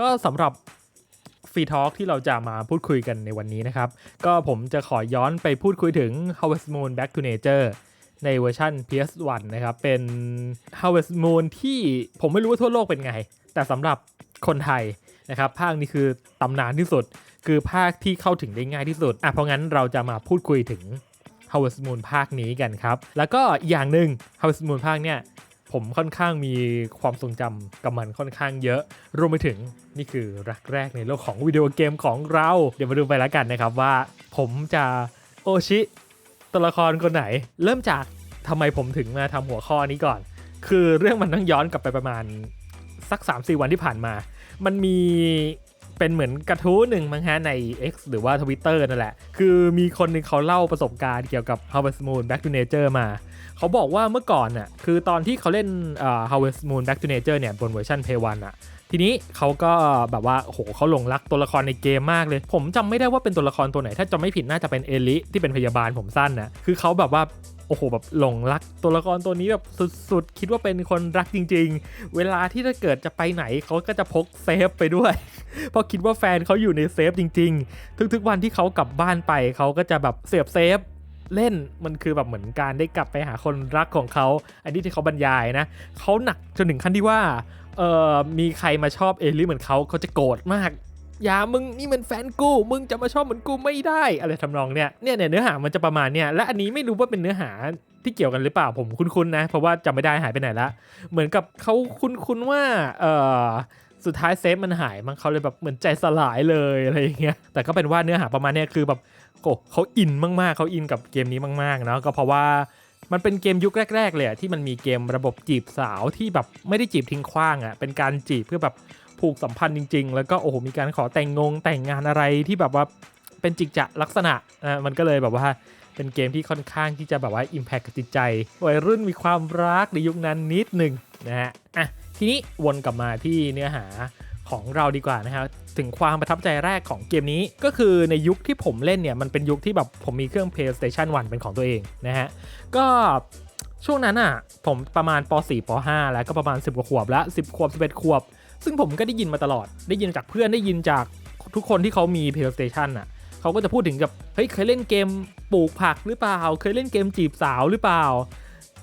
ก็สำหรับฟรีทอ l k ที่เราจะมาพูดคุยกันในวันนี้นะครับ ก็ผมจะขอย้อนไปพูดคุยถึง Harvest Moon Back to Nature ในเวอร์ชัน PS1 นะครับ เป็น Harvest Moon ที่ผมไม่รู้ว่าทั่วโลกเป็นไง แต่สำหรับคนไทยนะครับ ภาคนี้คือตำนานที่สุด คือภาคที่เข้าถึงได้ง่ายที่สุด อะ เพราะงั้นเราจะมาพูดคุยถึง Harvest Moon ภาคนี้กันครับ แล้วก็อีกอย่างหนึ่ง Harvest Moon ภาคเนี่ย ผมค่อนข้างมีความทรงจำกับมันค่อนข้างเยอะ รวมไปถึงนี่คือรักแรกในโลกของวิดีโอเกมของเรา เดี๋ยวมาดูไปแล้วกันนะครับว่า ผมจะโอชิตัวละครคนไหน เริ่มจากทำไมผมถึงมาทำหัวข้อนี้ก่อน คือเรื่องมันต้องย้อนกลับไปประมาณสัก 3-4 วันที่ผ่านมา มันมีเป็นเหมือนกระทู้หนึ่งมั้งฮะใน X หรือว่า Twitter นั่นแหละ คือมีคนหนึ่งเขาเล่าประสบการณ์เกี่ยวกับ Harvest Moon Back to Nature มา เขาบอกว่าเมื่อก่อนน่ะคือตอนที่เขาเล่นเอ่อ Harvest Moon Back to Nature เนี่ยบนเวอร์ชัน Play 1อะทีนี้เขาก็แบบว่าโอ้โหเขาหลงรักตัวละครในเกมมากเลย ผมจำไม่ได้ว่าเป็นตัวละครตัวไหน ถ้าจำไม่ผิดน่าจะเป็นเอลิที่เป็นพยาบาลผมสั้นนะคือเขาแบบว่าโอ้โหแบบหลงรักตัวละครตัวนี้แบบสุดๆ คิดว่าเป็นคนรักจริง ๆ เวลาที่ถ้าเกิดจะไปไหนเขาก็จะพกเซฟไปด้วย เพราะคิดว่าแฟนเขาอยู่ในเซฟจริง ๆ ทุกๆวันที่เขากลับบ้านไปเขาก็จะแบบเสียบเซฟ เล่นมันคือแบบเหมือนการได้กลับไปหาคนรักของเขา อันนี้ที่เขาบรรยายนะเขาหนักจนถึงขั้นที่ว่าเออมีใครมาชอบเอลิเหมือนเขาเขาจะโกรธมากอย่ามึงนี่มันแฟนกู มึงจะมาชอบเหมือนกูไม่ได้อะไรทำนองเนี้ยเนี่ยเนี่ยเนื้อหามันจะประมาณเนี้ยและอันนี้ไม่รู้ว่าเป็นเนื้อหาที่เกี่ยวกันหรือเปล่าผมคุ้นๆนะ เพราะว่าจำไม่ได้หายไปไหนละเหมือนกับเขาคุ้นๆว่าเออสุดท้ายเซฟมันหายมันเขาเลยแบบเหมือนใจสลายเลยอะไรอย่างเงี้ยแต่ก็เป็นว่าเนื้อหาประมาณเนี้ยคือแบบ โอ้เขาอินมากๆเขาอินกับเกมนี้มากๆเนาะก็เพราะว่ามันเป็นเกมยุคแรก ๆ เลยที่มันมีเกมระบบจีบสาวที่แบบไม่ได้จีบทิ้งขว้างอะเป็นการจีบเพื่อแบบผูกสัมพันธ์จริง ๆ แล้วก็โอ้โหมีการขอแต่งงงแต่งงานอะไรที่แบบว่าเป็นจิกจะลักษณะอะมันก็เลยแบบว่าเป็นเกมที่ค่อนข้างที่จะแบบว่า Impact กับจิตใจวัยรุ่นมีความรักในยุคนั้นนิดหนึ่งนะฮะอะทีนี้วนกลับมาที่เนื้อหาของเราดีกว่านะครับ ถึงความประทับใจแรกของเกมนี้ก็คือในยุคที่ผมเล่นเนี่ย มันเป็นยุคที่แบบผมมีเครื่อง PlayStation 1 เป็นของตัวเองนะฮะ ก็ช่วงนั้นอะ ผมประมาณป .4 ป .5 แล้วก็ประมาณ 10 กว่าขวบล้ว10 ขวบ 11 ขวบ ซึ่งผมก็ได้ยินมาตลอด ได้ยินจากเพื่อนได้ยินจากทุกคนที่เขามี PlayStation อะเขาก็จะพูดถึงกับเฮ้ยเคยเล่นเกมปลูกผักหรือเปล่า เคยเล่นเกมจีบสาวหรือเปล่า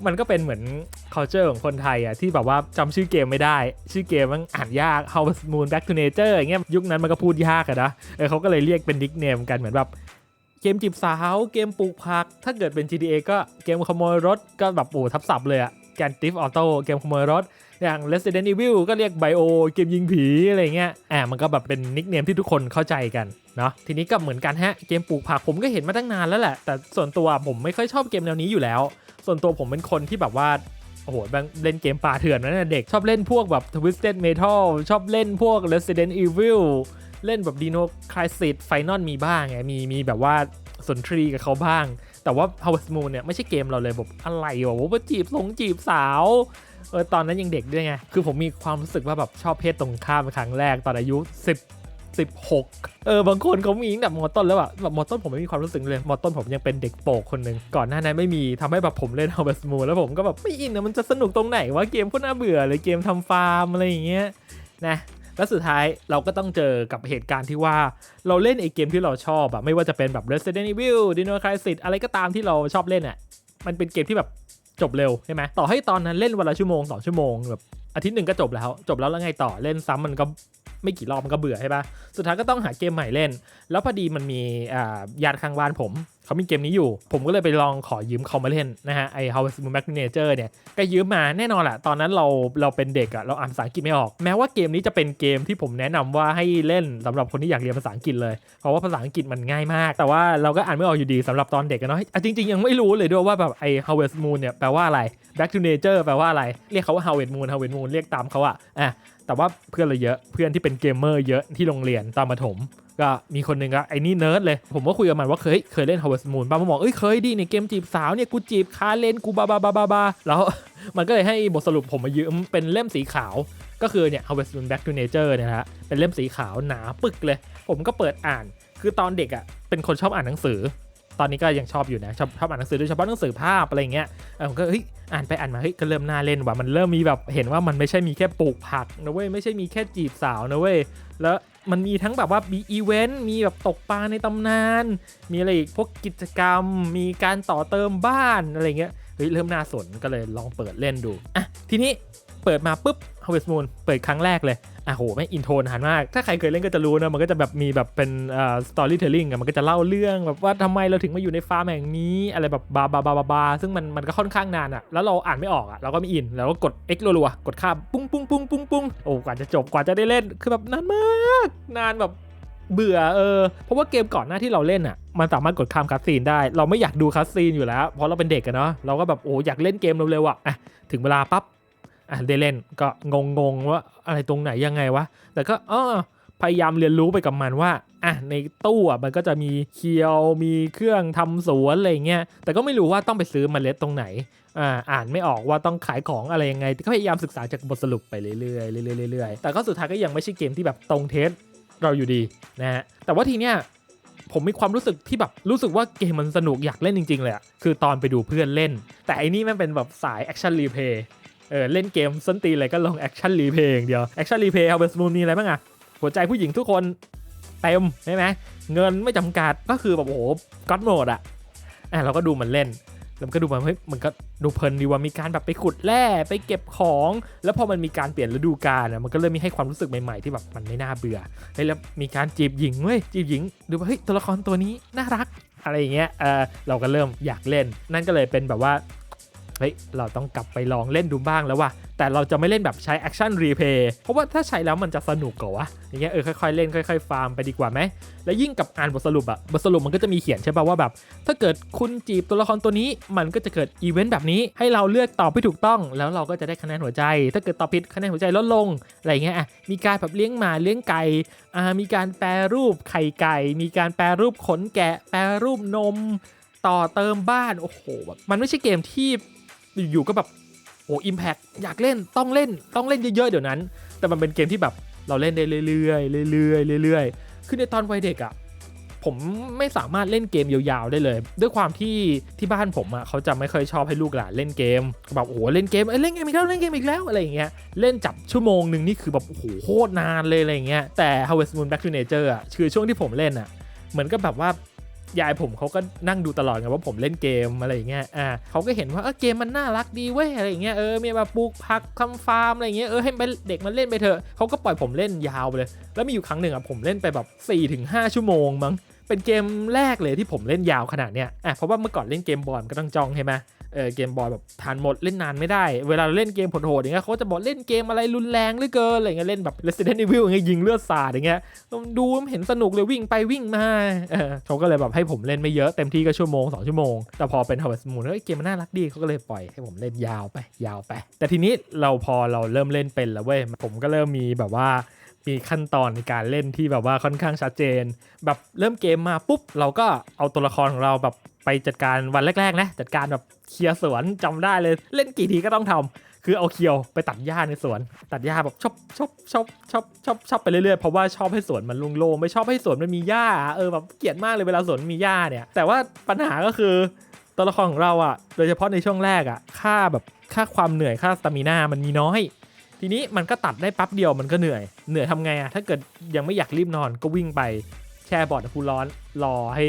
มันก็เป็นเหมือน culture ของคนไทยอะที่แบบว่าจำชื่อเกมไม่ได้ ชื่อเกมมันอ่านยาก Harvest Moon Back to Nature อย่างเงี้ยยุคนั้นมันก็พูดยากอะนะเออเขาก็เลยเรียกเป็นนิกเนมกันเหมือนแบบเกมจีบสาวเกมปลูกผัก ถ้าเกิดเป็น GTA ก็เกมขโมยรถก็แบบโอ้ทับศัพท์เลยอะแกนติฟออโต้เกมขโมยรถ อย่าง Resident Evil ก็เรียก Bio เกมยิงผีอะไรเงี้ยอ่ามันก็แบบเป็นนิกเนมที่ทุกคนเข้าใจกันเนาะทีนี้ก็เหมือนกันฮะเกมปลูกผักผมก็เห็นมาตั้งนานแล้วแหละ แต่ส่วนตัวผมไม่ค่อยชอบเกมแนวนี้อยู่แล้ว ส่วนตัวผมเป็นคนที่แบบว่าโอ้โหเล่นเกมป่าเถื่อนมาตั้งแต่เด็กชอบเล่นพวกแบบ Twisted Metal ชอบเล่นพวก Resident Evil เล่นแบบ Dino Crisis Final มีบ้างไงมีมีแบบว่าสนทรีกับเขาบ้าง แต่ว่า Harvest Moon เนี่ยไม่ใช่เกมเราเลยแบบอะไรวะว่าจีบสงจีบสาว เออตอนนั้นยังเด็กด้วยไง คือผมมีความรู้สึกว่าแบบชอบเพศตรงข้ามเป็นครั้งแรกตอนอายุ 10 16เออบางคนเขามีตั้งแต่มอต้นแล้วอะแบบมอต้นผมไม่มีความรู้สึกเลยมอต้นผมยังเป็นเด็กโปกคนหนึ่งก่อนหน้านั้นไม่มีทำให้แบบผมเล่น Harvest Moon แล้วผมก็แบบไม่อินนะมันจะสนุกตรงไหนวะเกมโคตรน่าเบื่อเลยเกมทำฟาร์มอะไรอย่างเงี้ยนะแล้วสุดท้ายเราก็ต้องเจอกับเหตุการณ์ที่ว่าเราเล่นไอเกมที่เราชอบอะไม่ว่าจะเป็นแบบ Resident Evil Dino Crisis อะไรก็ตามที่เราชอบเล่นอะมันเป็นเกมที่แบบ จบเร็วใช่ไหมต่อให้ตอนนั้นเล่นวันละชั่วโมงสองชั่วโมงแบบอาทิตย์หนึ่งก็จบแล้ว จบแล้วแล้วไงต่อเล่นซ้ำมันก็ ไม่กี่รอบมันก็เบื่อใช่ปะสุดท้ายก็ต้องหาเกมใหม่เล่น แล้วพอดีมันมีญาติข้างบ้านผมเขามีเกมนี้อยู่ ผมก็เลยไปลองขอยืมเขามาเล่นนะฮะไอ Harvest Moon Back to Nature เนี่ยก็ยืมมาแน่นอนแหละตอนนั้นเราเราเป็นเด็กอะเราอ่านภาษาอังกฤษไม่ออก แม้ว่าเกมนี้จะเป็นเกมที่ผมแนะนำว่าให้เล่นสำหรับคนที่อยากเรียนภาษาอังกฤษเลย เพราะว่าภาษาอังกฤษมันง่ายมาก แต่ว่าเราก็อ่านไม่ออกอยู่ดีสำหรับตอนเด็กอะเนาะอะจริงๆ ยังไม่รู้เลยด้วยว่าแบบไอ Harvest Moon เนี่ยแปลว่าอะไร Back to Nature แปลว่าอะไร เรียกเขาว่า Harvest Moon Harvest Moon เรียกตามเขาอะอะ แต่ว่าเพื่อนเราเยอะเพื่อนที่เป็นเกมเมอร์เยอะที่โรงเรียนตอนประถม ก็มีคนหนึ่งก็ไอ้นี่เนิร์ดเลย ผมก็คุยกับมันว่าเคยเคยเล่น Harvest Moon บ้ามันบอกเอ้ยเคยดิในเกมจีบสาวเนี่ยกูจีบคาเลนกูบาบาบาบาบาแล้วมันก็เลยให้บทสรุปผมมายืมเป็นเล่มสีขาวก็คือเนี่ย Harvest Moon Back to Nature เนี่ยนะฮะเป็นเล่มสีขาวหนาปึกเลย ผมก็เปิดอ่าน คือตอนเด็กอะ่ะเป็นคนชอบอ่านหนังสือ ตอนนี้ก็ยังชอบอยู่นะชอบชอบอ่านหนังสือโดยเฉพาะหนังสือภาพอะไรเงี้ยเออผมก็เฮ้ยอ่านไปอ่านมาเฮ้ยก็เริ่มน่าเล่นว่ะมันเริ่มมีแบบเห็นว่ามันไม่ใช่มีแค่ปลูกผักนะเว้ยไม่ใช่มีแค่จีบสาวนะเว้ยแล้วมันมีทั้งแบบว่ามีอีเวนต์มีแบบตกปลาในตำนาน มีอะไรอีกพวกกิจกรรม มีการต่อเติมบ้านอะไรเงี้ยเฮ้ยเริ่มน่าสนก็เลยลองเปิดเล่นดูอะทีนี้ เปิดมาปุ๊บ Harvest Moon เปิดครั้งแรกเลยอะโหไม่อินโทรนานมาก ถ้าใครเคยเล่นก็จะรู้นะ มันก็จะแบบมีแบบเป็นอ่า storytelling อะมันก็จะเล่าเรื่องแบบว่าทำไมเราถึงมาอยู่ในฟาร์มแห่งนี้ อะไรแบบบาบาบาบาบาซึ่งมันมันก็ค่อนข้างนานอะแล้วเราอ่านไม่ออกอะเราก็ไม่อิน แล้วก็กด X รัวๆ กดข้ามปุ้งปุ้งปุ้งปุ้งปุ้งโอ้กว่าจะจบกว่าจะได้เล่น คือแบบนานมาก นานแบบเบื่อเออ เพราะว่าเกมก่อนหน้าที่เราเล่นอะ มันสามารถกดข้ามคัสซีนได้ เราไม่อยากดูคัสซีนอยู่แล้ว เพราะเราเป็นเด็กอะเนาะ เราก็แบบโอ้อยากเล่นเกมเร็วๆอะอะถึงเวลาปั๊บ อะได้เล่นก็งงๆว่าอะไรตรงไหนยังไงวะ แต่ก็เออพยายามเรียนรู้ไปกับมันว่าอะในตู้อะมันก็จะมีเคียวมีเครื่องทำสวนอะไรเงี้ยแต่ก็ไม่รู้ว่าต้องไปซื้อมเมล็ดตรงไหนอ่าอ่านไม่ออกว่าต้องขายของอะไรยังไงก็พยายามศึกษาจากบทสรุปไปเรื่อยๆเรื่อยๆเรื่อยๆแต่ก็สุดท้ายก็ยังไม่ใช่เกมที่แบบตรงเทสเราอยู่ดีนะฮะแต่ว่าทีเนี้ยผมมีความรู้สึกที่แบบรู้สึกว่าเกมมันสนุกอยากเล่นจริง ๆ เลยอะคือตอนไปดูเพื่อนเล่น แต่อันนี้มันเป็นแบบสายแอคชั่นรีเพย์ เออเล่นเกมส้นตีนอะไรก็ลงแอคชั่นรีเพย์อย่างเดียวแอคชั่นรีเพย์เอาเบสมูนมีอะไรบ้างอะหัวใจผู้หญิงทุกคนเต็มใช่ไหมเงินไม่จำกัดก็คือแบบโอ้โหก็อดโหมดอะอะเราก็ดูมันเล่นแล้วมันก็ดูมันเฮ้ยมันก็ดูเพลินดีว่ามีการแบบไปขุดแร่ไปเก็บของ แล้วพอมันมีการเปลี่ยนฤดูกาลอะมันก็เริ่มมีให้ความรู้สึกใหม่ๆที่แบบมันไม่น่าเบื่อเฮ้ยแล้วมีการจีบหญิงเว้ยจีบหญิง ดูว่าเฮ้ยตัวละครตัวนี้น่ารักอะไรอย่างเงี้ยเออเราก็เริ่มอยากเล่น นั่นก็เลยเป็นแบบว่า เฮ้ยเราต้องกลับไปลองเล่นดูบ้างแล้วว่ะแต่เราจะไม่เล่นแบบใช้แอคชั่นรีเพย์เพราะว่าถ้าใช้แล้วมันจะสนุกกว่าวะอย่างเงี้ยเออค่อยๆเล่นค่อยๆฟาร์มไปดีกว่าไหมแล้วยิ่งกับอ่านบทสรุปอะบทสรุปมันก็จะมีเขียนใช่ป่ะว่าแบบ ถ้าเกิดคุณจีบตัวละครตัวนี้มันก็จะเกิดอีเวนต์แบบนี้ให้เราเลือกตอบให้ถูกต้อง แล้วเราก็จะได้คะแนนหัวใจ ถ้าเกิดตอบผิดคะแนนหัวใจลดลงอะไรเงี้ยอะมีการแบบเลี้ยงหมาเลี้ยงไก่อ่ามีการแปรรูปไข่ไก่ มีการแปรรูปขนแกะ แปรรูปนม ต่อเติมบ้านโอ้โหแบบมันไม่ใช่เกมที่ อยู่ๆก็แบบโอ้อิมแพกอยากเล่นต้องเล่นต้องเล่นเยอะๆเดี๋ยวนั้น แต่มันเป็นเกมที่แบบเราเล่นได้เรื่อยๆเรื่อยๆเรื่อยๆคือในตอนวัยเด็กอะผมไม่สามารถเล่นเกมยาวๆได้เลย ด้วยความที่ที่บ้านผมอะ่ะเขาจะไม่เคยชอบให้ลูกหลานเล่นเกมแบบโอ้โหเล่นเกมเอ้ยเล่นเกมอีกแล้วเล่นเกมอีกแล้วอะไรอย่างเงี้ยเล่นจับชั่วโมงหนึ่งนี่คือแบบโอ้โหโคตรนานเลยอะไรอย่างเงี้ยแต่ Harvest Moon Back to Nature อะคือช่วงที่ผมเล่นอะเหมือนกับแบบว่า ยายผมเขาก็นั่งดูตลอดไงว่าผมเล่นเกมอะไรอย่างเงี้ยอ่าเขาก็เห็นว่าเออเกมมันน่ารักดีเว้ยอะไรอย่างเงี้ยเออมีแบบปลูกผักทำฟาร์มอะไรอย่างเงี้ยเออให้เด็กมันเล่นไปเถอะเขาก็ปล่อยผมเล่นยาวไปเลย แล้วมีอยู่ครั้งหนึ่งอะผมเล่นไปแบบ4-5 ชั่วโมงมั้งเป็นเกมแรกเลยที่ผมเล่นยาวขนาดเนี้ยอะเพราะว่าเมื่อก่อนเล่นเกมบอลก็ต้องจองใช่ไหม เกมบอลแบบทานหมดเล่นนานไม่ได้ เวลาเราเล่นเกมโหดๆอย่างเงี้ยเขาจะบอกเล่นเกมอะไรรุนแรงเหลือเกินอะไรเงี้ยเล่นแบบ Resident Evil อย่างเงี้ยยิงเลือดสาดอย่างเงี้ยดูมันเห็นสนุกเลยวิ่งไปวิ่งมาเออเขาก็เลยแบบให้ผมเล่นไม่เยอะเต็มที่ก็ชั่วโมง2ชั่วโมง แต่พอเป็น Harvest Moon เฮ้ยเกมมันน่ารักดีเขาก็เลยปล่อยให้ผมเล่นยาวไปยาวไป แต่ทีนี้เราพอเราเริ่มเล่นเป็นแล้วเว้ยผมก็เริ่มมีแบบว่า มีขั้นตอนในการเล่นที่แบบว่าค่อนข้างชัดเจน แบบเริ่มเกมมาปุ๊บ เราก็เอาตัวละครของเราแบบไปจัดการวันแรกๆนะจัดการแบบเคลียร์สวนจำได้เลย เล่นกี่ทีก็ต้องทำคือเอาเคียวไปตัดหญ้าในสวน ตัดหญ้าแบบชอบชอบชอบชอบชอบชอบไปเรื่อยๆเพราะว่าชอบให้สวนมันโล่งๆไม่ชอบให้สวนมันมีหญ้าเออแบบเกลียดมากเลยเวลาสวนมีหญ้าเนี่ย แต่ว่าปัญหาก็คือตัวละครของเราอะ โดยเฉพาะในช่วงแรกอะ ค่าแบบค่าความเหนื่อยค่าสตามิน่ามันมีน้อย ทีนี้มันก็ตัดได้ปั๊บเดียวมันก็เหนื่อย เหนื่อยทำไงอะถ้าเกิดยังไม่อยากรีบนอนก็วิ่งไปแช่บอร์ดคูร้อนรอให้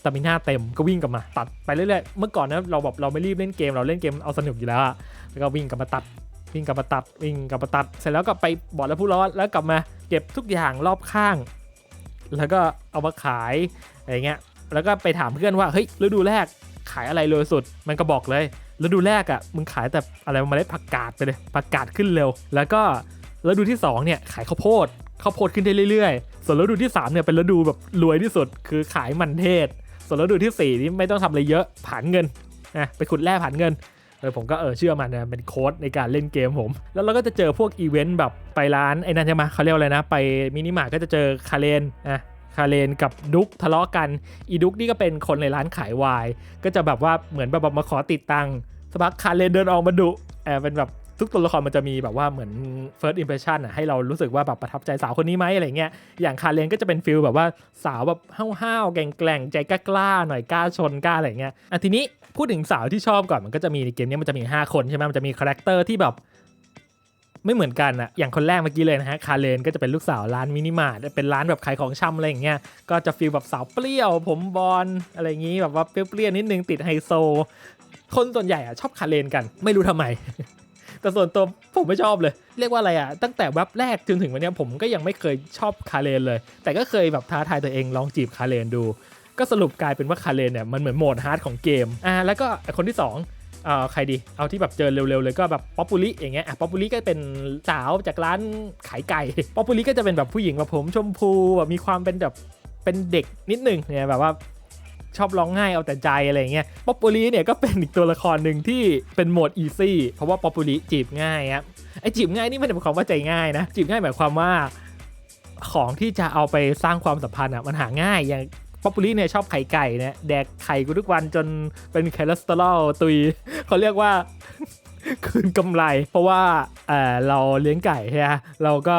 สตามิน่าเต็มก็วิ่งกลับมา ตัดไปเรื่อยๆ เมื่อก่อนนะเราแบบเราไม่รีบเล่นเกมเราเล่นเกมเอาสนุกอยู่แล้วอะแล้วก็วิ่งกลับมาตัดวิ่งกลับมาตัดวิ่งกลับมาตัด เสร็จแล้วก็ไปบอร์ดแล้วพูร้อนแล้วกลับมาเก็บทุกอย่างรอบข้าง แล้วก็เอามาขายอะไรเงี้ยแล้วก็ไปถามเพื่อนว่าเฮ้ยฤดูแรกขายอะไรเร็วสุด มันก็บอกเลย ฤดูแรกอะ่ะมึงขายแต่อะไรมาเล็ดผักกาดไปเลยผักกาดขึ้นเร็ว แล้วก็ฤดูที่2เนี่ยขายข้าวโพดข้าวโพดขึ้นได้เรื่อยๆ ส่วนฤดูที่3เนี่ยเป็นฤดูแบบรวยที่สุดคือขายมันเทศ ส่วนฤดูที่4นี่ไม่ต้องทำอะไรเยอะผ่านเงินนะไปขุดแร่ผ่านเงินเออผมก็เออเชื่อมันนะเป็นโค้ดในการเล่นเกมผม แล้วเราก็จะเจอพวกอีเวนต์แบบไปร้านไอ้นั่นใช่ไหมเขาเรียกอะไรนะ ไปมินิมาร์ทก็จะเจอคาเลนอะ คาเลนกับดุ๊กทะเลาะกัน อีดุ๊กนี่ก็เป็นคนในร้านขายวายก็จะแบบว่าเหมือนแบบมาขอติดตังค์สักพักคาเลนเดินออกมาดุแอบเป็นแบบทุกตัวละครมันจะมีแบบว่าเหมือน first impression อะให้เรารู้สึกว่าแบบประทับใจสาวคนนี้ไหมอะไรเงี้ย อย่างคาเรนก็จะเป็นฟิลแบบว่าสาวแบบห้าวๆแกร่งๆ ใจกล้าๆหน่อยกล้าชนกล้าอะไรเงี้ยอะทีนี้พูดถึงสาวที่ชอบก่อนมันก็จะมีในเกมนี้มันจะมี 5 คนใช่ไหมมันจะมีคาแรคเตอร์ที่แบบ ไม่เหมือนกันอะอย่างคนแรกเมื่อกี้เลยนะฮะ คาเลนก็จะเป็นลูกสาวร้านมินิมาร์ทเป็นร้านแบบขายของชำอะไรอย่างเงี้ย ก็จะฟีลแบบสาวเปรี้ยว ผมบอลอะไรอย่างงี้แบบว่าเปรี้ยวๆนิดนึงติดไฮโซ คนส่วนใหญ่อะชอบคาเลนกัน ไม่รู้ทำไม แต่ส่วนตัวผมไม่ชอบเลย เรียกว่าอะไรอะตั้งแต่แว็บแรกจนถึงวันนี้ผมก็ยังไม่เคยชอบคาเลนเลย แต่ก็เคยแบบท้าทายตัวเองลองจีบคาเลนดู ก็สรุปกลายเป็นว่าคาเลนเนี่ยมันเหมือนโหมดฮาร์ดของเกม อ่า แล้วก็คนที่สอง ใครดี เอาที่แบบเจอเร็วๆเลยก็แบบป๊อปปูลิอย่างเงี้ยอะป๊อปปูลิก็เป็นสาวจากร้านขายไก่ป๊อปปูลิก็จะเป็นแบบผู้หญิงแบบผมชมพูแบบมีความเป็นแบบเป็นเด็กนิดนึงเนี่ยแบบว่าชอบร้องไห้เอาแต่ใจอะไรเงี้ยป๊อปปูลิเนี่ยก็เป็นอีกตัวละครหนึ่งที่เป็นโหมดอีซี่เพราะว่าป๊อปปูลิจีบง่ายครับไอจีบง่ายนี่ไม่ได้หมายความว่าใจง่ายนะ จีบง่ายหมายความว่าของที่จะเอาไปสร้างความสัมพันธ์อะมันหาง่ายอย่าง ป๊อปปูลี่เนี่ยชอบไข่ไก่เนี่ยแดกไข่กูทุกวันจนเป็นคอเลสเตอรอลตุยเขาเรียกว่าคืนกำไร เพราะว่าเออเราเลี้ยงไก่ใช่ไหมเราก็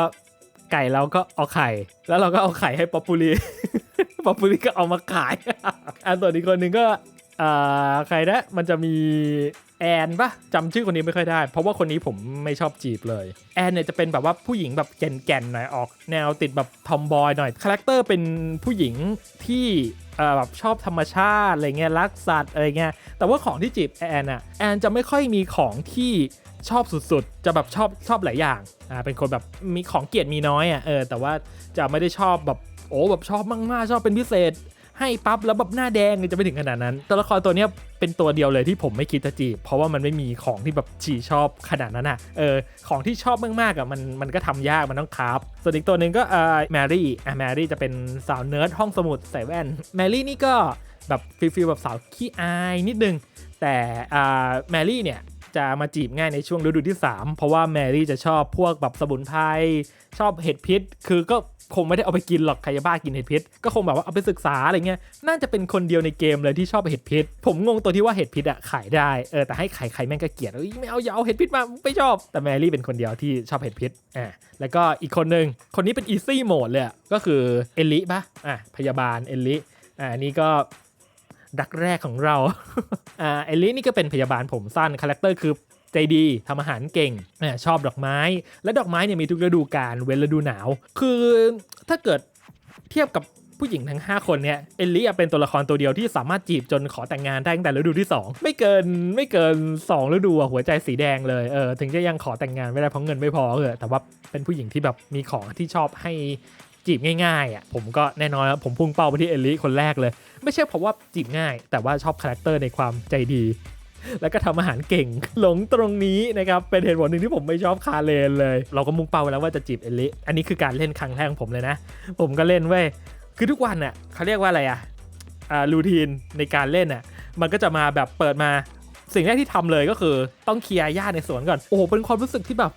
ไก่เราก็เอาไข่ แล้วเราก็เอาไข่ให้ป๊อปปูลี่ป๊อปปูลี่ก็เอามาขาย อันส่วนอีกคนหนึ่งก็เอ่อใครนะมันจะมี แอนปะจำชื่อคนนี้ไม่ค่อยได้ เพราะว่าคนนี้ผมไม่ชอบจีบเลย แอนเนี่ยจะเป็นแบบว่าผู้หญิงแบบแก่นๆหน่อยออก แนวติดแบบทอมบอยหน่อยคาแรคเตอร์เป็นผู้หญิงที่แบบชอบธรรมชาติอะไรเงี้ยรักสัตว์อะไรเงี้ยแต่ว่าของที่จีบแอนอะแอนจะไม่ค่อยมีของที่ชอบสุดๆ จะแบบชอบชอบหลายอย่างอ่าเป็นคนแบบมีของเกียรติมีน้อยอะเออแต่ว่าจะไม่ได้ชอบแบบโอ้แบบชอบมากๆชอบเป็นพิเศษ ให้ปั๊บแล้วแบบหน้าแดงเลยจะไม่ถึงขนาดนั้น ตัวละครตัวเนี้ยเป็นตัวเดียวเลยที่ผมไม่คิดจะจีบเพราะว่ามันไม่มีของที่แบบฉี่ชอบขนาดนั้นอะเออของที่ชอบมากๆอะมันมันก็ทำยากมันต้องคราฟส่วนอีกตัวหนึ่งก็เออแมรี่อะแมรี่จะเป็นสาวเนิร์ดห้องสมุดใส่แว่นแมรี่นี่ก็แบบฟีลฟีลแบบสาวขี้อายนิดนึง แต่อ่าแมรี่เนี่ยจะมาจีบง่ายในช่วงฤดูที่ 3 เพราะว่าแมรี่จะชอบพวกแบบสมุนไพรชอบเห็ดพิษ คือก็ คงไม่ได้เอาไปกินหรอกใครจะบ้ากินเห็ดพิษก็คงแบบว่าเอาไปศึกษาอะไรเงี้ยน่าจะเป็นคนเดียวในเกมเลยที่ชอบเห็ดพิษ ผมงงตัวที่ว่าเห็ดพิษอะขายได้เออแต่ให้ขายใครแม่งก็เกลียดเอ้ยไม่เอาอย่าเอาเห็ดพิษมาไม่ชอบ แต่แมรี่เป็นคนเดียวที่ชอบเห็ดพิษอ่าแล้วก็อีกคนหนึ่งคนนี้เป็นอีซี่โหมดเลยก็คือเอลลิปะอะพยาบาลเอลลิอ่าอันนี้ก็ดักแรกของเรา อ่าเอลลี่นี่ก็เป็นพยาบาลผมสั้น คาแรคเตอร์คือ ใจดีทำอาหารเก่งชอบดอกไม้ และดอกไม้เนี่ยมีทุกฤดูกาลเว้นฤดูหนาว คือถ้าเกิดเทียบกับผู้หญิงทั้ง 5 คนเนี่ยเอลลี่อะเป็นตัวละครตัวเดียวที่สามารถจีบจนขอแต่งงานได้ตั้งแต่ฤดูที่ 2 ไม่เกินไม่เกิน 2 ฤดูอะหัวใจสีแดงเลยเออถึงจะยังขอแต่งงานไม่ได้เพราะเงินไม่พอเออแต่ว่าเป็นผู้หญิงที่แบบมีของที่ชอบให้จีบง่ายๆอะผมก็แน่นอนผมพุ่งเป้าไปที่เอลลี่คนแรกเลย ไม่ใช่เพราะว่าจีบง่าย แต่ว่าชอบคาแรคเตอร์ในความใจดี แล้วก็ทำอาหารเก่งหลงตรงนี้นะครับเป็นเหตุผลหนึ่งที่ผมไม่ชอบคาเลนเลย เราก็มุ่งเป้าไว้แล้วว่าจะจีบเอลิอันนี้คือการเล่นครั้งแรกของผมเลยนะ ผมก็เล่นเว้ยคือทุกวันน่ะเขาเรียกว่าอะไรอะอ่ารูทีนในการเล่นน่ะมันก็จะมาแบบเปิดมาสิ่งแรกที่ทำเลยก็คือต้องเคลียร์หญ้าในสวนก่อน โอ้โห เป็นความรู้สึกที่แบบ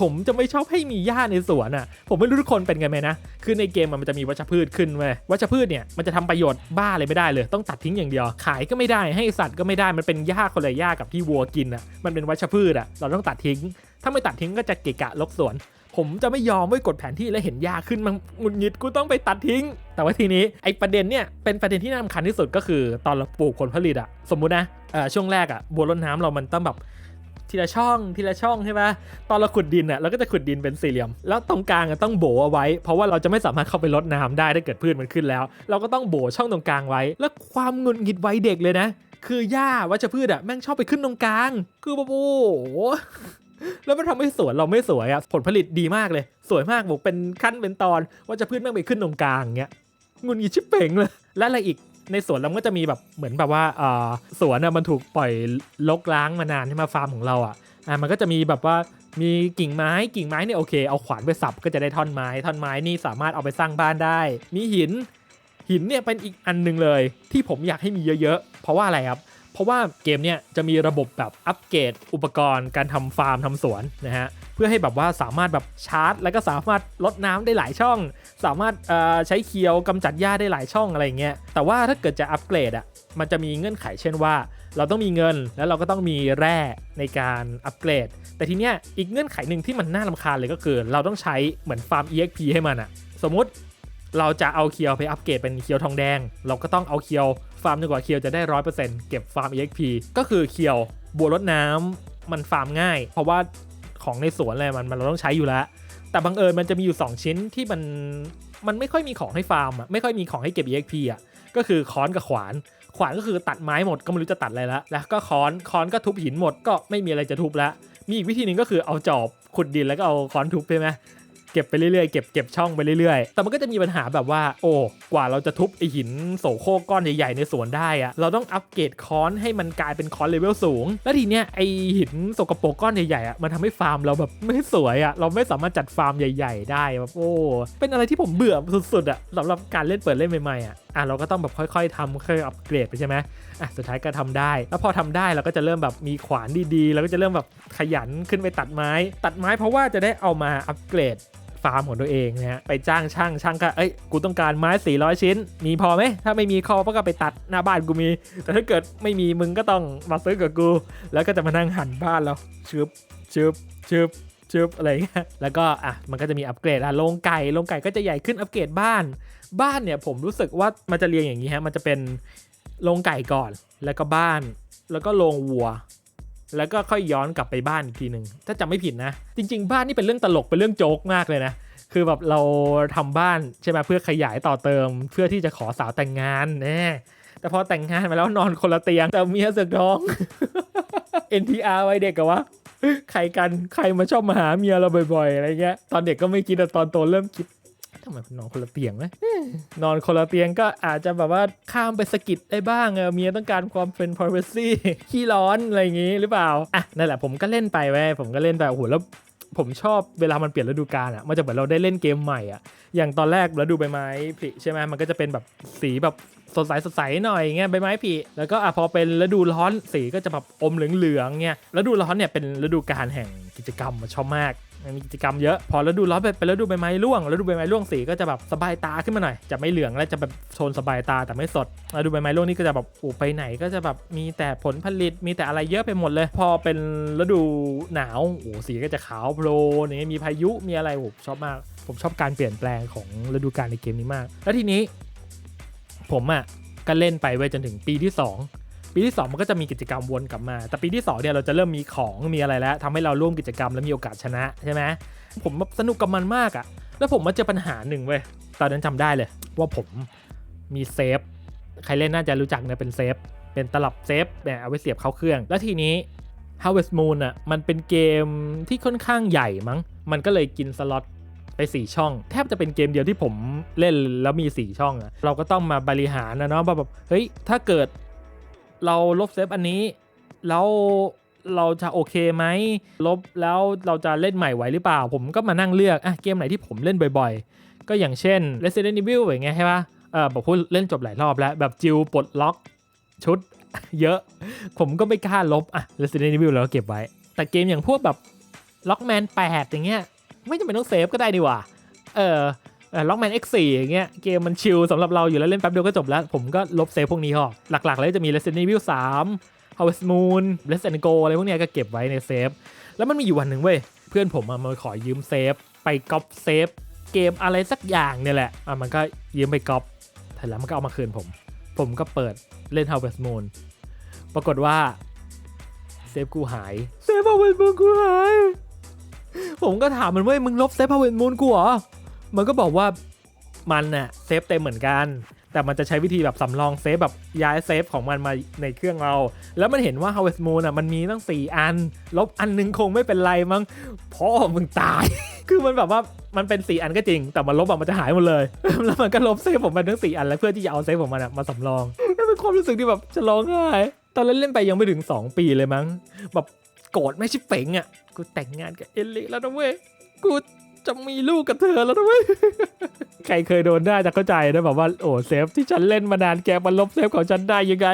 ผมจะไม่ชอบให้มีหญ้าในสวนอะ ผมไม่รู้ทุกคนเป็นกันไหมนะ คือในเกมมันจะมีวัชพืชขึ้นเว้ยวัชพืชเนี่ยมันจะทำประโยชน์บ้าเลยไม่ได้เลย ต้องตัดทิ้งอย่างเดียว ขายก็ไม่ได้ ให้สัตว์ก็ไม่ได้ มันเป็นหญ้าคนละหญ้ากับที่วัวกินอะ มันเป็นวัชพืชอะ เราต้องตัดทิ้ง ถ้าไม่ตัดทิ้งก็จะเกะกะลกสวน ผมจะไม่ยอมไม่กดแผนที่แล้วเห็นหญ้าขึ้นมันหงุดหงิดกูต้องไปตัดทิ้ง แต่ว่าทีนี้ไอ้ประเด็นเนี่ยเป็นประเด็นที่น่ารำคัญที่สุดก็คือ ตอนเราปลูกผลผลิตอะสมมุตินะเอ่อช่วงแรกอะบัวรดน้ำเรามันต้องแบบ ทีละช่องทีละช่องใช่ปะตอนเราขุดดินอะเราก็จะขุดดินเป็นสี่เหลี่ยม แล้วตรงกลางอะต้องโบเอาไว้ เพราะว่าเราจะไม่สามารถเข้าไปรดน้ำได้ถ้าเกิดพืชมันขึ้นแล้ว เราก็ต้องโบช่องตรงกลางไว้ แล้วความงุดหงิดไว้เด็กเลยนะ คือหญ้าวัชพืชอะแม่งชอบไปขึ้นตรงกลาง คือแบบโอ้แล้วมันทำให้สวนเราไม่สวยอะผลผลิตดีมากเลย สวยมากบอกเป็นขั้นเป็นตอนว่าจะพืชแม่งไปขึ้นตรงกลางเงี้ยงุนงิดชิบเป่งเลยและอะไรอีก ในสวนเราก็จะมีแบบเหมือนแบบว่าสวนมันถูกปล่อยลกล้างมานานที่มาฟาร์มของเราอะ่ะมันก็จะมีแบบว่ามีกิ่งไม้กิ่งไม้เนี่ยโอเคเอาขวานไปสับก็จะได้ท่อนไม้ท่อนไม้นี่สามารถเอาไปสร้างบ้านได้ มีหินหินเนี่ยเป็นอีกอันหนึ่งเลย ที่ผมอยากให้มีเยอะๆ เพราะว่าอะไรครับ เพราะว่าเกมเนี่ยจะมีระบบแบบอัปเกรดอุปกรณ์การทำฟาร์มทำสวนนะฮะเพื่อให้แบบว่าสามารถแบบชาร์จ แล้วก็สามารถลดน้ำได้หลายช่อง สามารถเอ่อใช้เคียวกำจัดหญ้าได้หลายช่องอะไรเงี้ยแต่ว่าถ้าเกิดจะอัปเกรดอะมันจะมีเงื่อนไขเช่นว่า เราต้องมีเงินแล้วเราก็ต้องมีแร่ในการอัปเกรด แต่ทีเนี้ยอีกเงื่อนไขหนึ่งที่มันน่ารำคาญเลยก็คือ เราต้องใช้เหมือนฟาร์ม EXP ให้มันอะสมมติ เราจะเอาเคียวไปอัปเกรดเป็นเคียวทองแดง เราก็ต้องเอาเคียวฟาร์มจนกว่าเคียวจะได้ร้อยเปอร์เซ็นต์เก็บฟาร์ม EXP ก็คือเคียวบัวรดน้ำมันฟาร์มง่าย เพราะว่าของในสวนอะไรมันมันเราต้องใช้อยู่แล้ว แต่บังเอิญมันจะมีอยู่ 2 ชิ้นที่มันมันไม่ค่อยมีของให้ฟาร์มอะไม่ค่อยมีของให้เก็บ EXP อะก็คือค้อนกับขวาน ขวานก็คือตัดไม้หมดก็ไม่รู้จะตัดอะไรละแล้วก็ค้อนค้อนก็ทุบหินหมดก็ไม่มีอะไรจะทุบละมีอีกวิธีหนึ่งก็คือเอาจอบขุดดินแล้วก็เอาค้อนทุบใช่ไหม เก็บไปเรื่อยๆเก็บเก็บช่องไปเรื่อยๆ แต่มันก็จะมีปัญหาแบบว่า โอ้กว่าเราจะทุบไอหินโสโครกก้อนใหญ่ๆในสวนได้อะเราต้องอัปเกรดค้อนให้มันกลายเป็นค้อนเลเวลสูง แล้วทีเนี้ยไอหินสกปรกก้อนใหญ่ๆอะมันทำให้ฟาร์มเราแบบไม่สวยอะเราไม่สามารถจัดฟาร์มใหญ่ ๆ ได้แบบโอ้เป็นอะไรที่ผมเบื่อสุดๆอะสำหรับการเล่นเปิดเล่นใหม่ๆอะอะเราก็ต้องแบบค่อยๆทำค่อยอัปเกรดไปใช่ไหมอะสุดท้ายก็ทำได้ แล้วพอทำได้เราก็จะเริ่มแบบมีขวานดีๆ แล้วก็จะเริ่มแบบขยันขึ้นไปตัดไม้ ตัดไม้เพราะว่าจะได้เอามาอัปเกรด ฟาร์มของตัวเองนะฮะไปจ้างช่างช่างก็เอ้ยกูต้องการไม้ 400 ชิ้น มีพอไหมถ้าไม่มีคอก็ไปตัดหน้าบ้านกูมี แต่ถ้าเกิดไม่มีมึงก็ต้องมาซื้อกับกู แล้วก็จะมานั่งหั่นบ้านแล้วชึบชึบชึบชึบอะไรเงี้ยแล้วก็อะมันก็จะมีอัปเกรดอะโรงไก่โรงไก่ก็จะใหญ่ขึ้นอัปเกรดบ้าน บ้านเนี่ยผมรู้สึกว่ามันจะเรียงอย่างนี้ฮะมันจะเป็นโรงไก่ก่อนแล้วก็บ้าน แล้วก็โรงวัว แล้วก็ค่อยย้อนกลับไปบ้านอีกทีหนึ่งถ้าจำไม่ผิดนะ จริง ๆ บ้านนี่เป็นเรื่องตลกเป็นเรื่องโจ๊กมากเลยนะคือแบบเราทำบ้านใช่ไหมเพื่อขยายต่อเติม เพื่อที่จะขอสาวแต่งงานแน่แต่พอแต่งงานมาแล้วนอนคนละเตียงแต่เมียเสือกท้อง NTR ไว้เด็กกับวะใครกันใครมาชอบมาหาเมียเราบ่อยๆอะไรเงี้ยตอนเด็กก็ไม่คิดแต่ตอนโตเริ่มคิด ทำไมนอนคนละเตียงไหมเอ๊ะนอนคนละเตียงก็อาจจะแบบว่าข้ามไปสะกิดได้บ้างเออเมียต้องการความเป็น privacy ขี้ร้อนอะไรอย่างงี้หรือเปล่าอะนั่นแหละผมก็เล่นไปเว้ยผมก็เล่นไปโอ้โหแล้วผมชอบเวลามันเปลี่ยนฤดูกาลอะ มันจะเหมือนเราได้เล่นเกมใหม่อะ อย่างตอนแรกฤดูใบไม้ผลิใช่ไหมมันก็จะเป็นแบบสีแบบสดใสสดใสหน่อยเงี้ยใบไม้ผลิแล้วก็อะพอเป็นฤดูร้อนสีก็จะแบบอมเหลืองๆเงี้ยฤดูร้อนเนี่ยเป็นฤดูกาลแห่งกิจกรรมชอบมาก มีกิจกรรมเยอะ พอฤดูร้อนเป็นฤดูใบไม้ร่วงฤดูใบไม้ร่วงสีก็จะแบบสบายตาขึ้นมาหน่อย จะไม่เหลืองและจะแบบโทนสบายตาแต่ไม่สดฤดูใบไม้ร่วงนี่ก็จะแบบอ้ไปไหนก็จะแบบมีแต่ผลผลิตมีแต่อะไรเยอะไปหมดเลย พอเป็นฤดูหนาวโอ้สีก็จะขาวโพลนอย่มีพายุมีอะไรโอ้ชอบมาก ผมชอบการเปลี่ยนแปลงของฤดูกาลในเกมนี้มาก แล้วทีนี้ ผมอะก็เล่นไปไว้จนถึงปีที่สอง ปีที่ 2 มันก็จะมีกิจกรรมวนกลับมา แต่ปีที่2เนี่ยเราจะเริ่มมีของมีอะไรแล้วทำให้เราร่วมกิจกรรมและมีโอกาสชนะใช่ไหมผมสนุกกับมันมากอะ่ะ แล้วผมมาเจอปัญหาหนึ่งเว้ยตอนนั้นจำได้เลย ว่าผมมีเซฟใครเล่นน่าจะรู้จักเนี่ยเป็นเซฟเป็นตลับเซฟเนี่ยเอาไว้เสียบเข้าเครื่อง แล้วทีนี้ Harvest Moon อะมันเป็นเกมที่ค่อนข้างใหญ่มั้ง มันก็เลยกินสล็อตไป 4 ช่อง แทบจะเป็นเกมเดียวที่ผมเล่นแล้วมี 4 ช่องอะเราก็ต้องมาบริหารนะเนาะว่าแบบเฮ้ยถ้าเกิด เราลบเซฟอันนี้ แล้วเราจะโอเคไหมลบแล้วเราจะเล่นใหม่ไหวหรือเปล่า ผมก็มานั่งเลือกอะเกมไหนที่ผมเล่นบ่อยๆ ก็อย่างเช่น Resident Evil อย่างเงี้ยใช่ปะเออบอกพูดเล่นจบหลายรอบแล้ว แบบจิวปลดล็อกชุดเยอะ ผมก็ไม่กล้าลบอะ Resident Evil แล้วก็เก็บไว้ แต่เกมอย่างพวกแบบ Lockman 8อย่างเงี้ยไม่จำเป็นต้องเซฟก็ได้ดีว่าเออ ล็อกแมน X4 อย่างเงี้ยเกมมันชิลสำหรับเราอยู่แล้วเล่นแป๊บเดียวก็จบแล้ว ผมก็ลบเซฟพวกนี้ออก หลักๆเลยจะมี Resident Evil 3 Harvest Moon Resident Go อะไรพวกเนี้ยก็เก็บไว้ในเซฟ แล้วมันมีอยู่วันหนึ่งเว้ย เพื่อนผมอะมาขอยืมเซฟ ไปก๊อปเซฟเกมอะไรสักอย่างเนี่ยแหละอะมันก็ยืมไปก๊อปแต่แล้วมันก็เอามาคืนผม ผมก็เปิดเล่น Harvest Moon ปรากฏว่าเซฟกูหายเซฟ Harvest Moon กูหายผมก็ถามมันว่ามึงลบเซฟ Harvest Moon กูเหรอ มันก็บอกว่ามันน่ะเซฟเต็มเหมือนกัน แต่มันจะใช้วิธีแบบสำรองเซฟแบบย้ายเซฟของมันมาในเครื่องเรา แล้วมันเห็นว่า Harvest Moon อะมันมีตั้ง 4 อัน ลบอันหนึงคงไม่เป็นไรมั้งพ่อมึงตาย คือมันแบบว่ามันเป็น 4 อันก็จริง แต่มันลบอะมันจะหายหมดเลย แล้วมันก็ลบเซฟของมันทั้ง 4 อันแล้วเพื่อที่จะเอาเซฟของมันอะมาสำรองนั่นเป็นความรู้สึกที่แบบจะร้องไห้ตอนเล่นเล่นไปยังไม่ถึง 2 ปีเลยมั้งแบบโกรธไม่ใช่เป๋งอะกูแต่งงานกับเอลลี่แล้วนะเว้ยกู จะมีลูกกับเธอแล้วนะเว้ยใครเคยโดนได้จะเข้าใจนะแบบว่าโอ้เซฟที่ฉันเล่นมานานแกมาลบเซฟของฉันได้ยังไง